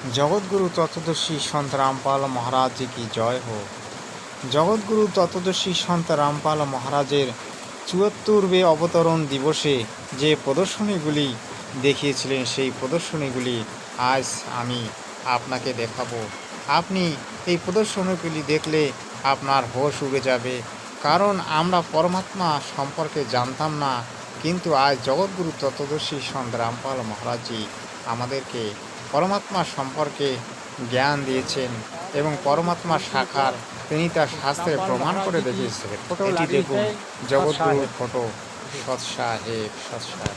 জগৎগুরু তত্ত্বদর্শী সন্ত রামপাল মহারাজ কি জয় হোক। জগৎগুরু তত্ত্বদর্শী সন্ত রামপাল মহারাজের চুয়াত্তরবে অবতরণ দিবসে যে প্রদর্শনীগুলি দেখিয়েছিলেন, সেই প্রদর্শনীগুলি আজ আমি আপনাকে দেখাবো। আপনি এই প্রদর্শনীগুলি দেখলে আপনার হোশ উড়ে যাবে, কারণ আমরা পরমাত্মা সম্পর্কে জানতাম না, কিন্তু আজ জগৎগুরু তত্ত্বদর্শী সন্ত রামপাল মহারাজজি আমাদেরকে পরমাত্মা সম্পর্কে জ্ঞান দিয়েছেন এবং পরমাত্মা শাখার তিনি তার শাস্ত্রে প্রমাণ করে দেখিয়েছেন। এটি দেখুন জগৎগুরুর ফটো সৎ সাহেব সৎ সাহেব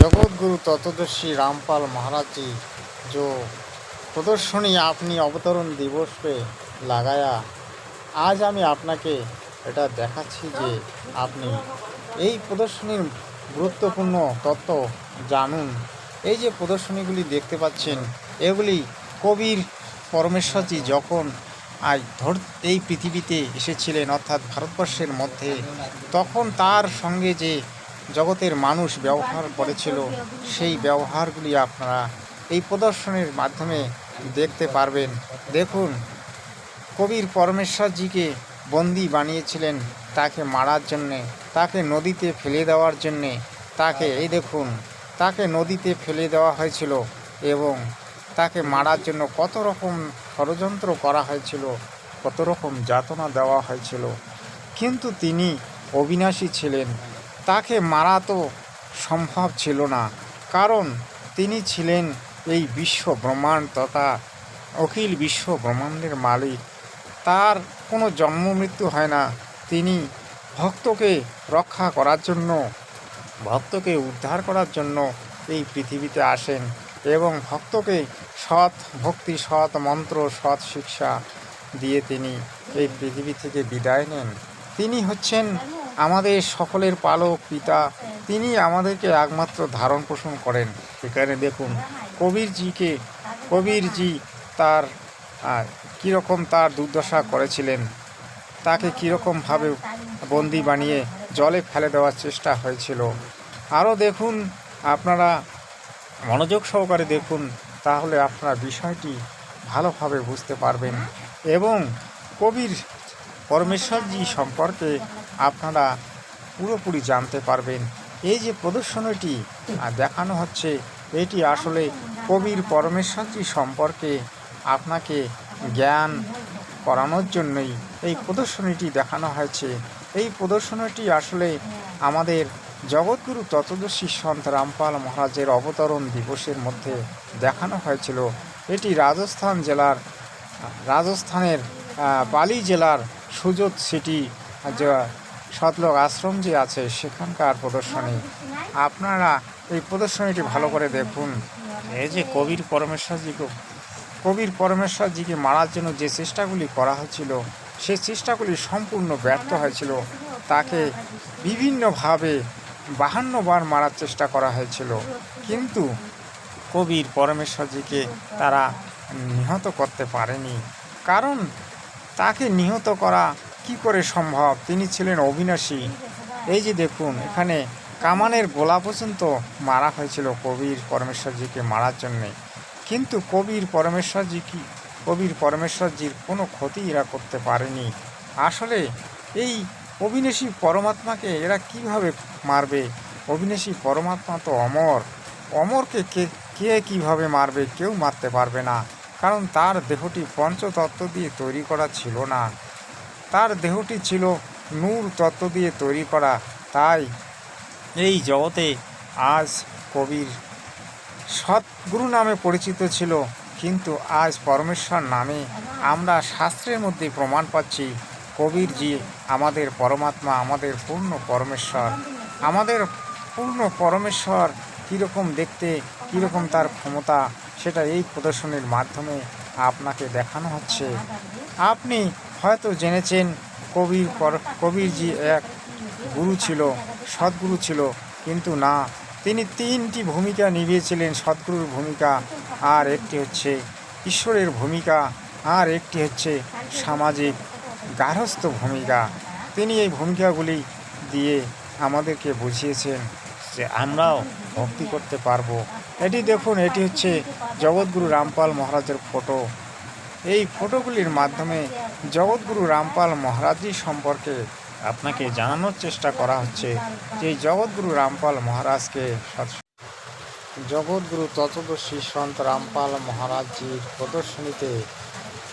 জগৎগুরু তত্ত্বদর্শী রামপাল মহারাজজি जो প্রদর্শনী আপনি অবতরণ দিবস পে লাগায়া আজ আমি আপনাকে এটা দেখাচ্ছি যে আপনি এই প্রদর্শনীর গুরুত্বপূর্ণ তত্ত্ব জানুন। এই যে প্রদর্শনীগুলি দেখতে পাচ্ছেন, এগুলি কবির পরমেশ্বরজি যখন আজ ধর, এই পৃথিবীতে এসেছিলেন, অর্থাৎ ভারতবর্ষের মধ্যে, তখন তার সঙ্গে যে জগতের মানুষ ব্যবহার করেছিল, সেই ব্যবহারগুলি আপনারা এই প্রদর্শনীর মাধ্যমে দেখতে পারবেন। দেখুন, কবির পরমেশ্বরজিকে বন্দি বানিয়েছিলেন তাকে মারার জন্যে, তাকে নদীতে ফেলে দেওয়ার জন্যে, তাকে, এই দেখুন তাকে নদীতে ফেলে দেওয়া হয়েছিল এবং তাকে মারার জন্য কত রকম ষড়যন্ত্র করা হয়েছিল, কত রকম যাতনা দেওয়া হয়েছিল। কিন্তু তিনি অবিনাশী ছিলেন। তাকে মারা তো সম্ভব ছিল না, কারণ তিনি ছিলেন এই বিশ্ব ব্রহ্মাণ্ড তথা অখিল বিশ্ব ব্রহ্মাণ্ডের মালিক। তার কোনো জন্ম মৃত্যু হয় না। তিনি ভক্তকে রক্ষা করার জন্য ভক্তকে উদ্ধার করার জন্য এই পৃথিবীতে আসেন এবং ভক্তকে সৎ ভক্তি, সৎ মন্ত্র, সৎ শিক্ষা দিয়ে তিনি এই পৃথিবী থেকে বিদায় নেন। তিনি হচ্ছেন আমাদের সকলের পালক, পিতা। তিনি আমাদেরকে একমাত্র ধারণ পোষণ করেন। এখানে দেখুন, কবিরজিকে, কবিরজি তার কীরকম তার দুর্দশা করেছিলেন, তাকে কীরকমভাবে বন্দি বানিয়ে জলে ফেলে দেওয়ার চেষ্টা হয়েছিল। আরও দেখুন, আপনারা মনোযোগ সহকারে দেখুন, তাহলে আপনারা বিষয়টি ভালোভাবে বুঝতে পারবেন এবং কবির পরমেশ্বরজি সম্পর্কে আপনারা পুরোপুরি জানতে পারবেন। এই যে প্রদর্শনীটি দেখানো হচ্ছে, এটি আসলে কবির পরমেশ্বরজি সম্পর্কে আপনাকে জ্ঞান করানোর জন্যই এই প্রদর্শনীটি দেখানো হয়েছে। এই প্রদর্শনীটি আসলে আমাদের জগৎগুরু তত্ত্বদর্শী সন্ত রামপাল মহারাজের অবতরণ দিবসের মধ্যে দেখানো হয়েছিল। এটি রাজস্থান জেলার রাজস্থানের বালি জেলার সুযোগ সিটি যে সতলোক আশ্রম যে আছে সেখানকার প্রদর্শনী। আপনারা এই প্রদর্শনীটি ভালো করে দেখুন। এই যে কবির পরমেশ্বরজিকে কবির পরমেশ্বরজিকে মারার জন্য যে চেষ্টাগুলি করা হয়েছিল সেই চেষ্টাগুলি সম্পূর্ণ ব্যর্থ হয়েছিল। তাকে বিভিন্নভাবে বাহান্নবার মারার চেষ্টা করা হয়েছিল। কিন্তু কবির পরমেশ্বরজিকে তারা নিহত করতে পারেনি। কারণ তাকে নিহত করা কি করে সম্ভব? তিনি ছিলেন অবিনাশী। এই যে দেখুন, এখানে কামানের গোলা পর্যন্ত মারা হয়েছিল কবির পরমেশ্বরজিকে মারার জন্যে। কিন্তু কবির পরমেশ্বরজি কি কবির পরমেশ্বরজির কোনো ক্ষতি এরা করতে পারেনি। আসলে এই অবিনাশী পরমাত্মাকে এরা কীভাবে মারবে? অবিনাশী পরমাত্মা তো অমর। অমরকে কে কে কীভাবে মারবে কেউ মারতে পারবে না। কারণ তার দেহটি পঞ্চতত্ত্ব দিয়ে তৈরি করা ছিল না। তার দেহটি ছিল নূর তত্ত্ব দিয়ে তৈরি করা। তাই এই জগতে আজ কবির সৎগুরু নামে পরিচিত ছিল। কিন্তু আজ পরমেশ্বর নামে আমরা শাস্ত্রের মধ্যে প্রমাণ পাচ্ছি কবির কবিরজি আমাদের পরমাত্মা, আমাদের পূর্ণ পরমেশ্বর। আমাদের পূর্ণ পরমেশ্বর কীরকম দেখতে, কীরকম তার ক্ষমতা, সেটা এই প্রদর্শনীর মাধ্যমে আপনাকে দেখানো হচ্ছে। আপনি হয়তো জেনেছেন, কবির কবিরজি এক গুরু ছিল, সদ্গুরু ছিল, কিন্তু না। তিনি তিনটি ভূমিকা নিভিয়েছিলেন, সদ্গুরুর ভূমিকা। আর একটি হচ্ছে ঈশ্বরের ভূমিকা, আর একটি হচ্ছে সামাজিক গার্হস্থ ভূমিকা। তিনি এই ভূমিকাগুলি দিয়ে আমাদেরকে বুঝিয়েছেন যে আমরাও ভক্তি করতে পারব। এটি দেখুন, এটি হচ্ছে জগৎগুরু রামপাল মহারাজের ফটো। এই ফটোগুলির মাধ্যমে জগৎগুরু রামপাল মহারাজজি সম্পর্কে আপনাকে জানানোর চেষ্টা করা হচ্ছে যে জগৎগুরু রামপাল মহারাজকে জগৎগুরু তত্ত্বদর্শী সন্ত রামপাল মহারাজজির প্রদর্শনীতে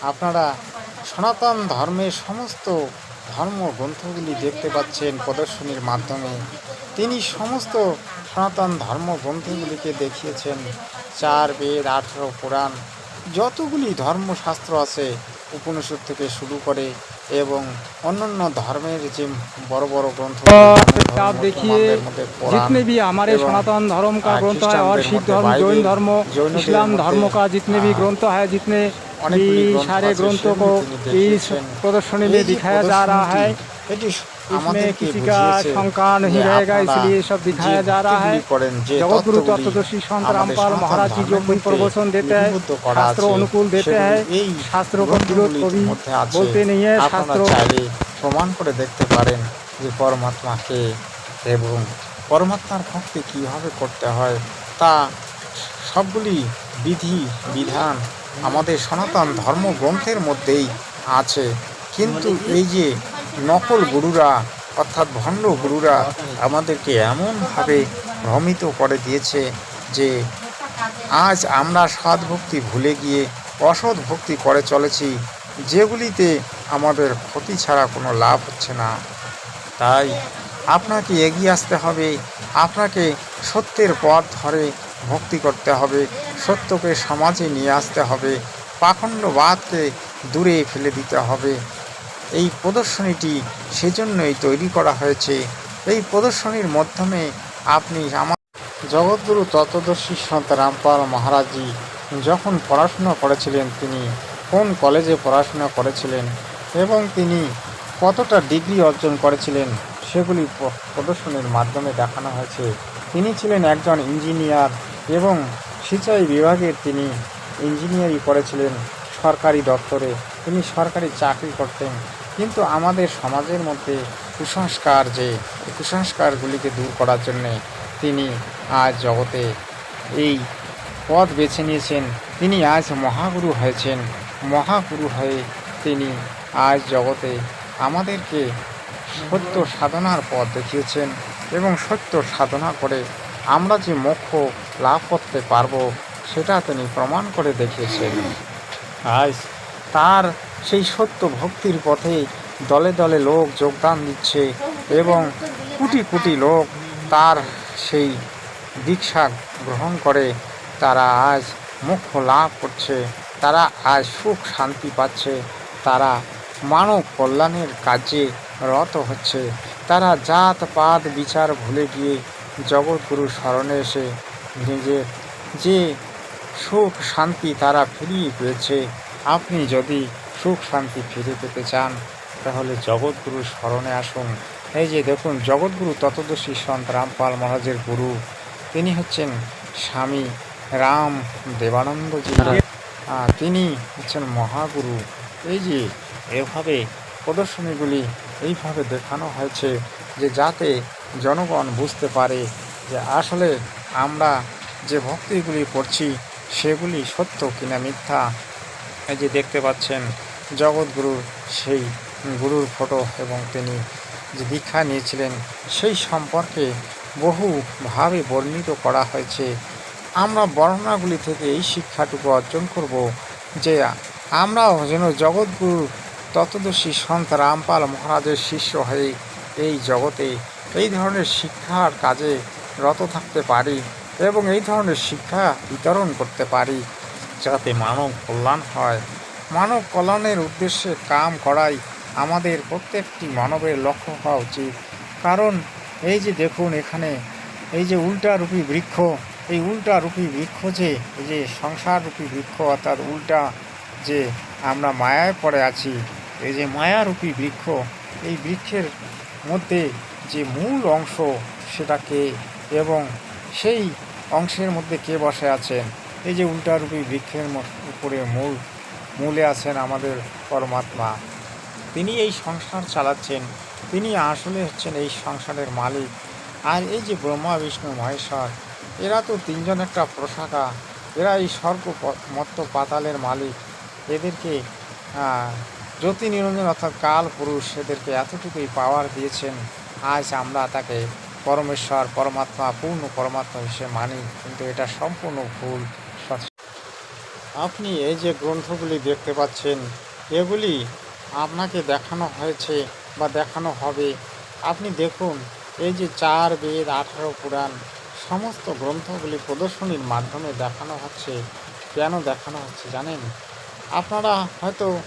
আপনারা সনাতন ধর্মের সমস্ত ধর্ম গ্রন্থগুলি দেখতে পাচ্ছেন প্রদর্শনীর মাধ্যমে। তিনি সমস্ত সনাতন ধর্ম গ্রন্থগুলিকে দেখিয়েছেন। চার বেদ, আঠেরো পুরাণ, যতগুলি ধর্মশাস্ত্র আছে, উপনিষদ থেকে শুরু করে এবং অন্যান্য ধর্মের যে বড় বড় গ্রন্থ কিতাব দেখিয়ে जितने আমার हमारे सनातन ধর্ম কা গ্রন্থ হয় আর শিখ ধর্ম জৈন ধর্ম ইসলাম ধর্ম কা जितने भी গ্রন্থ হয় जितने অনেকগুলি সারে গ্রন্থ কো এই প্রদর্শনী দিয়ে যা রহা হয়। इसमें আমাদেরকে किसी का বুঝিয়েছে शंका नहीं যে रहेगा আপনারা इसलिए सब दिखाया যে जा रहा है ভক্তিগুলি করেন, যে जगत गुरु তত্ত্বগুলি तत्वदर्शी संत আমাদের रामपाल সনাতন महाराज जी जो ধর্মের भी प्रवचन মধ্যে देते हैं লিপিবদ্ধ করা शास्त्रों আছে, अनुकूल देते সেগুলি हैं এই शास्त्रों का विरोध গ্রন্থগুলির कभी মধ্যে আছে। बोलते नहीं है আপনারা शास्त्रों চাইলে প্রমাণ করে দেখতে পারেন যে পরমাত্মাকে এবং পরমাত্মার ভক্তি কিভাবে করতে হয় তা সবগুলি বিধি বিধান আমাদের সনাতন ধর্মগ্রন্থের মধ্যেই আছে কিন্তু এই যে নকল গুরুরা, অর্থাৎ ভণ্ড গুরুরা আমাদেরকে এমনভাবে ভ্রমিত করে দিয়েছে যে আজ আমরা সৎ ভক্তি ভুলে গিয়ে অসৎ ভক্তি করে চলেছি, যেগুলিতে আমাদের ক্ষতি ছাড়া কোনো লাভ হচ্ছে না। তাই আপনাকে এগিয়ে আসতে হবে, আপনাকে সত্যের পথ ধরে ভক্তি করতে হবে, সত্যকে সমাজে নিয়ে আসতে হবে, পাখণ্ডবাদকে দূরে ফেলে দিতে হবে। এই প্রদর্শনীটি সেজন্যই তৈরি করা হয়েছে। এই প্রদর্শনীর মাধ্যমে আপনি আমার জগৎগুরু তত্ত্বদর্শী সন্ত রামপাল মহারাজজি যখন পড়াশোনা করেছিলেন, তিনি কোন কলেজে পড়াশোনা করেছিলেন এবং তিনি কতটা ডিগ্রি অর্জন করেছিলেন, সেগুলি প্রদর্শনীর মাধ্যমে দেখানো হয়েছে। তিনি ছিলেন একজন ইঞ্জিনিয়ার এবং সিঁচাই বিভাগের তিনি ইঞ্জিনিয়ারিং করেছিলেন সরকারি দপ্তরে। তিনি সরকারি চাকরি করতেন। কিন্তু আমাদের সমাজের মধ্যে কুসংস্কার যে কুসংস্কারগুলিকে দূর করার জন্যে তিনি আজ জগতে এই পথ বেছে নিয়েছেন। তিনি আজ মহাগুরু হয়েছেন। মহাগুরু হয়ে তিনি আজ জগতে আমাদেরকে সত্য সাধনার পথ দেখিয়েছেন এবং সত্য সাধনা করে আমরা যে মোক্ষ লাভ করতে পারব, সেটা তিনি প্রমাণ করে দেখিয়েছেন। আজ তার সেই সত্য ভক্তির পথে দলে দলে লোক যোগদান দিচ্ছে এবং কোটি কোটি লোক তার সেই দীক্ষা গ্রহণ করে। তারা আজ মোক্ষ লাভ করছে, তারা আজ সুখ শান্তি পাচ্ছে, তারা মানব কল্যাণের কাজে রত হচ্ছে। তারা জাত পাত বিচার ভুলে গিয়ে জগৎগুরু স্মরণে এসে নিজের যে সুখ শান্তি তারা ফিরিয়ে পেয়েছে, আপনি যদি সুখ শান্তি ফিরে পেতে চান, তাহলে জগৎগুরু স্মরণে আসুন। এই যে দেখুন, জগৎগুরু তত্ত্বদর্শী সন্ত রামপাল মহারাজের গুরু। তিনি হচ্ছেন স্বামী রাম দেবানন্দজি। তিনি হচ্ছেন মহাগুরু। এই যে এভাবে প্রদর্শনীগুলি এইভাবে দেখানো হয়েছে যে যাতে জনগণ বুঝতে পারে যে আসলে আমরা যে ভক্তিগুলি করছি, সেগুলি সত্য কিনা মিথ্যা। এই যে দেখতে পাচ্ছেন জগৎগুরুর সেই গুরুর ফটো এবং তিনি যে দীক্ষা নিয়েছিলেন, সেই সম্পর্কে বহুভাবে বর্ণিত করা হয়েছে। আমরা বর্ণনাগুলি থেকে এই শিক্ষাটুকু অর্জন করব যে আমরাও যেন জগৎগুরু তত্ত্বদর্শী সন্ত রামপাল মহারাজের শিষ্য হয়ে এই জগতে এই ধরনের শিক্ষার কাজে রত থাকতে পারি এবং এই ধরনের শিক্ষা বিতরণ করতে পারি, যাতে মানব কল্যাণ হয়। মানব কল্যাণের উদ্দেশ্যে কাম করাই আমাদের প্রত্যেকটি মানবের লক্ষ্য হওয়া উচিত। কারণ এই যে দেখুন এখানে, এই যে উল্টা রূপী বৃক্ষ, এই উল্টা রূপী বৃক্ষ যে, এই যে সংসার রূপী বৃক্ষ, অর্থাৎ উল্টা যে আমরা মায়ায় পড়ে আছি, এই যে মায়ারূপী বৃক্ষ, এই বৃক্ষের মধ্যে যে মূল অংশ সেটাকে এবং সেই অংশের মধ্যে কে বসে আছেন? এই যে উল্টারূপী বৃক্ষের উপরে মূল মূলে আছেন আমাদের পরমাত্মা। তিনি এই সংসার চালাচ্ছেন। তিনি আসলে হচ্ছেন এই সংসারের মালিক। আর এই যে ব্রহ্মা, বিষ্ণু, মহেশ্বর, এরা তো তিনজন একটা প্রশাখা এরা এই স্বর্গ মত্ত পাতালের মালিক। এদেরকে জ্যোতি নিরঞ্জন অর্থাৎ কাল পুরুষ এদেরকে এতটুকুই পাওয়ার দিয়েছেন। আজ আমরা তাকে পরমেশ্বর, পরমাত্মা, পূর্ণ পরমাত্মা হিসেবে মানি। কিন্তু এটা সম্পূর্ণ ভুল। আপনি এই যে গ্রন্থগুলি দেখতে পাচ্ছেন, এগুলি আপনাকে দেখানো হয়েছে বা দেখানো হবে। আপনি দেখুন, এই যে চার বেদ, আঠারো পুরাণ, সমস্ত গ্রন্থগুলি প্রদর্শনীর মাধ্যমে দেখানো হচ্ছে। কেন দেখানো হচ্ছে জানেন? আপনারা হয়তো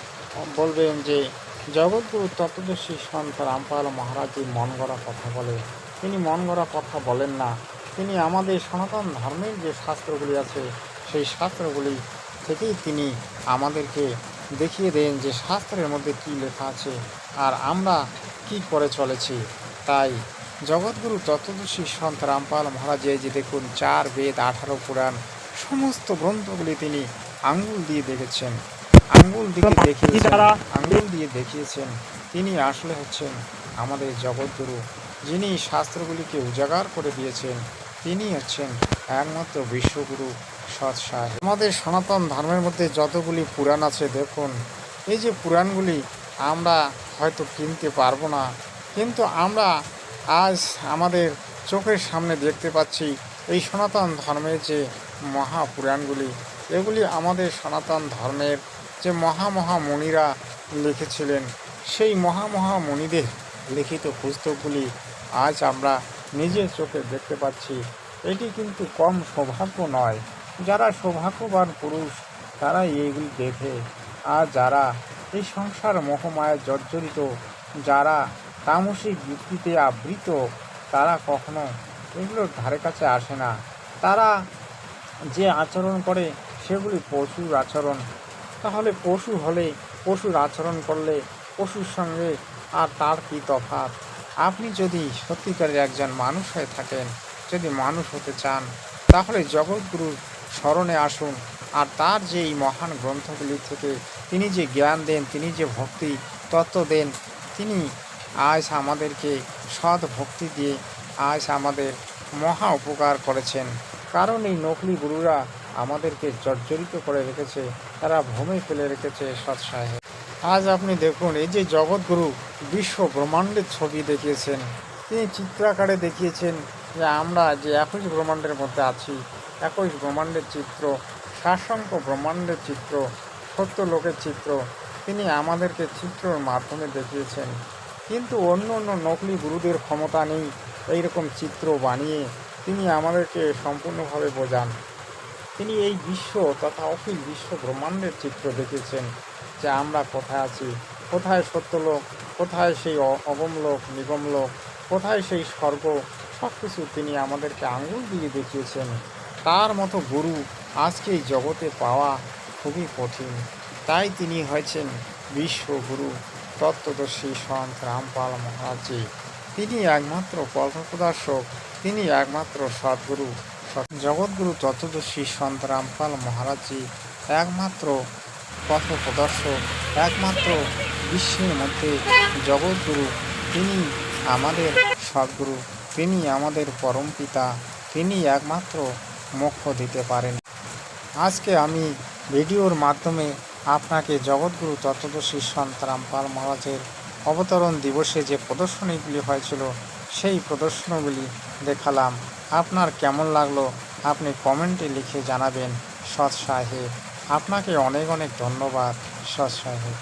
বলবেন যে, জগৎগুরু তত্ত্বদর্শী সন্ত রামপাল মহারাজজি মন গড়া কথা বলে। তিনি মন গড়া কথা বলেন না। তিনি আমাদের সনাতন ধর্মের যে শাস্ত্রগুলি আছে, সেই শাস্ত্রগুলি থেকেই তিনি আমাদেরকে দেখিয়ে দেন যে শাস্ত্রের মধ্যে কী লেখা আছে আর আমরা কি করে চলেছি। তাই জগৎগুরু তত্ত্বদর্শী সন্ত রামপাল মহারাজ এই যে দেখুন চার বেদ আঠারো পুরাণ সমস্ত গ্রন্থগুলি তিনি আঙ্গুল দিয়ে দেখেছেন। আঙ্গুল দিয়ে দেখিয়েছেন আঙ্গুল দিয়ে দেখিয়েছেন। তিনি আসলে হচ্ছেন আমাদের জগৎগুরু যিনি শাস্ত্রগুলিকে উজাগার করে দিয়েছেন। তিনি হচ্ছেন একমাত্র বিশ্বগুরু। সৎ সাহেব আমাদের সনাতন ধর্মের মধ্যে যতগুলি পুরাণ আছে, দেখুন, এই যে পুরাণগুলি আমরা হয়তো কিনতে পারব না, কিন্তু আমরা আজ আমাদের চোখের সামনে দেখতে পাচ্ছি এই সনাতন ধর্মের যে মহাপুরাণগুলি, এগুলি আমাদের সনাতন ধর্মের যে মহা মহা মুনিরা লিখেছিলেন, সেই মহা মহা মুনিদের লিখিত পুস্তকগুলি আজ আমরা নিজের চোখে দেখতে পাচ্ছি। এটি কিন্তু কম সৌভাগ্য নয় যারা সৌভাগ্যবান পুরুষ তারা এইগুলি দেখে। আর যারা এই সংসার মোহমায় জর্জরিত, যারা তামসিক বৃত্তিতে আবৃত, তারা কখনো এগুলোর ধারে কাছে আসে না। তারা যে আচরণ করে, সেগুলি পশুর আচরণ। তাহলে পশু হলে পশুর আচরণ করলে পশুর সঙ্গে আর তার কী তফাৎ? আপনি যদি সত্যিকারের একজন মানুষ হয়ে থাকেন, যদি মানুষ হতে চান, তাহলে জগৎগুরুর স্মরণে আসুন। আর তার যে এই মহান গ্রন্থগুলি থেকে তিনি যে জ্ঞান দেন, তিনি যে ভক্তি তত্ত্ব দেন, তিনি আজ আমাদেরকে সৎ ভক্তি দিয়ে আজ আমাদের মহা উপকার করেছেন। কারণ এই নকলি গুরুরা আমাদেরকে জর্জরিত করে রেখেছে, তারা ভূমে ফেলে রেখেছে সৎ সাহেব আজ আপনি দেখুন, এই যে জগৎগুরু বিশ্ব ব্রহ্মাণ্ডের ছবি দেখিয়েছেন, তিনি চিত্রাকারে দেখিয়েছেন যে আমরা যে একুশ ব্রহ্মাণ্ডের মধ্যে আছি একুশ ব্রহ্মাণ্ডের চিত্র শাসঙ্ক ব্রহ্মাণ্ডের চিত্র সত্য লোকের চিত্র। তিনি আমাদেরকে চিত্রর মাধ্যমে দেখিয়েছেন। কিন্তু অন্য অন্য নকলি গুরুদের ক্ষমতা নেই এইরকম চিত্র বানিয়ে তিনি আমাদেরকে সম্পূর্ণভাবে বোঝান। তিনি এই বিশ্ব তথা অখিল বিশ্ব ব্রহ্মাণ্ডের চিত্র দেখিয়েছেন, যে আমরা কোথায় আছি? কোথায় সত্যলোক? কোথায় সেই অগমলোক নিগমলোক? কোথায় সেই স্বর্গ? সব কিছু তিনি আমাদেরকে আঙুল দিয়ে দেখিয়েছেন। তার মতো গুরু আজকে এই জগতে পাওয়া খুবই কঠিন। তাই তিনি হয়েছেন বিশ্বগুরু, তত্ত্বদর্শী সন্ত রামপাল মহারাজজি। তিনি একমাত্র পথপ্রদর্শক, তিনি একমাত্র সদ্গুরু। জগৎগুরু, তত্ত্বদর্শী সন্ত রামপাল মহারাজজি একমাত্র পথপ্রদর্শক, একমাত্র বিশ্বের মধ্যে জগৎগুরু। তিনি আমাদের সদ্গুরু, তিনি আমাদের পরম পিতা, তিনি একমাত্র মোক্ষ দিতে পারেন। আজকে আমি ভিডিওর মাধ্যমে আপনাকে জগৎগুরু তত্ত্বদর্শী সন্ত রামপাল মহারাজের অবতরণ দিবসে যে প্রদর্শনীগুলি হয়েছিল, সেই প্রদর্শনগুলি দেখালাম। আপনার কেমন লাগল আপনি কমেন্টে লিখে জানাবেন। সৎ সাহেব, আপনাকে অনেক অনেক ধন্যবাদ, সৎ সাহেব।